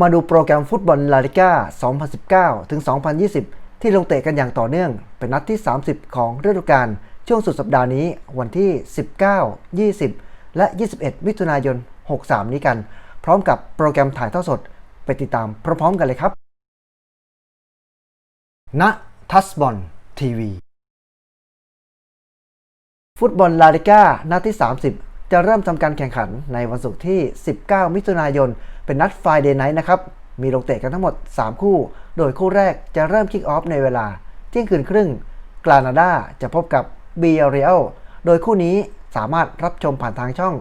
มาดูโปรแกรมฟุตบอลลาลิก้า 2019 ถึง 2020 ที่ลงเตะกันอย่างต่อเนื่อง เป็นนัดที่ 30 ของฤดูกาล ช่วงสุดสัปดาห์นี้วันที่ 19 20 และ 21 มิถุนายน 63 นี้กัน พร้อมกับโปรแกรมถ่ายทอดสด ไปติดตามพร้อมๆกันเลยครับ ณ ทัสบอลทีวี ฟุตบอลลาลิก้านัดที่ 30 จะเริ่มทำการแข่งขันในวันศุกร์ที่ 19 มิถุนายน เป็นนัด Friday Night นะครับ มีลงเตะกันทั้งหมด 3 คู่ โดยคู่แรกจะเริ่มคิกออฟในเวลา เที่ยงคืนครึ่งกรานาดาจะพบกับ b ีเรียลโดยคู่นี้สามารถรับชมผ่านทางช่อง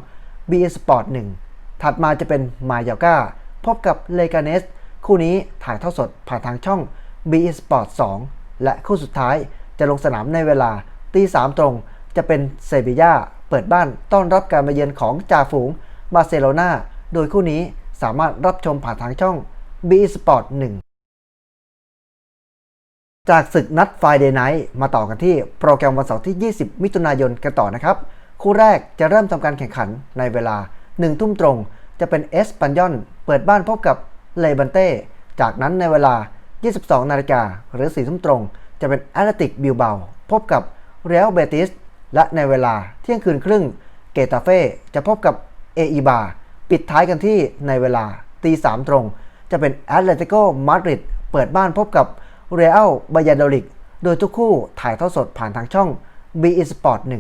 b Sport 1 ถัดมาจะเป็นมายากาพบกับเลกาเนส คู่นี้ถ่ายทอดสดผ่านทางช่อง b Sport 2 และคู่สุดท้ายจะลงสนามในเวลาตีสามตรง จะเป็นเซบีย่าเปิดบ้านต้อนรับการมาเยือนของจ่าฝูงบาร์เซโลนาโดยคู่นี้ สามารถรับชมผ่านทางช่อง b Sport 1 จากศึกนัด Friday Night มาต่อกันที่โปรแกรมวันเสาร์ที่ 20 มิถุนายนกันต่อนะครับ คู่แรกจะเริ่มทำการแข่งขันในเวลา 1 ทุ่มตรง จะเป็นเอสปันยอนเปิดบ้านพบกับเลบันเต้ จากนั้นในเวลา 22 นาฬิกาหรือ 4 ทุ่มตรง จะเป็นแอตเลติกบิลเบาพบกับเรอัลเบติสและในเวลาเที่ยงคืนครึ่งเกตาเฟ่จะพบกับเออีบา ปิดท้ายกันที่ในเวลาตีสามตรง จะเป็นแอตเลติโกมาดริดเปิดบ้านพบกับเรอัลบายาโดลิก โดยทุกคู่ถ่ายทอดสดผ่านทางช่อง b e Sport 1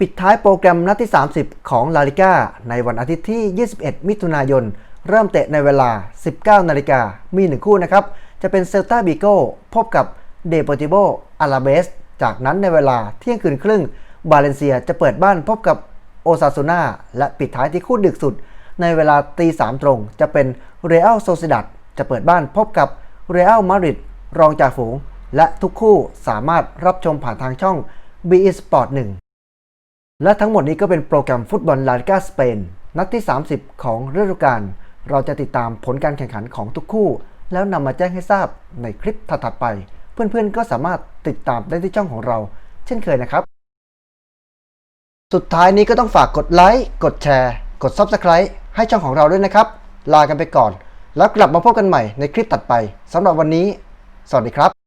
ปิดท้ายโปรแกรมนัดที่ 30 ของลาลิก้าในวันอาทิตย์ที่ 21 มิถุนายน เริ่มเตะในเวลา 19 นาฬิกา มี1คู่นะครับ จะเป็นเซลตาบิโกพบกับเดโปติโบอาราเบส จากนั้นในเวลาเที่ยงคืนครึ่ง บาเลนเซียจะเปิดบ้านพบกับ โอซาซูนาและปิดท้ายที่คู่ดึกสุด ในเวลาตีสามตรง จะเป็นเรอัลโซซิดัดจะเปิดบ้านพบกับเรอัลมาดริดรองจากฝูง และทุกคู่สามารถรับชมผ่านทางช่อง b e Sport 1 และทั้งหมดนี้ก็เป็นโปรแกรมฟุตบอลลาลิกาสเปน นัดที่ 30 ของฤดูกาลเราจะติดตามผลการแข่งขันของทุกคู่ แล้วนำมาแจ้งให้ทราบในคลิปถัดๆไป เพื่อนๆก็สามารถติดตามได้ที่ช่องของเรา เช่นเคยนะครับ สุดท้ายนี้ก็ต้องฝากกดไลค์ กดแชร์ กด Subscribe ให้ช่องของเราด้วยนะครับ ลากันไปก่อน แล้วกลับมาพบกันใหม่ในคลิปตัดไปสำหรับวันนี้ สวัสดีครับ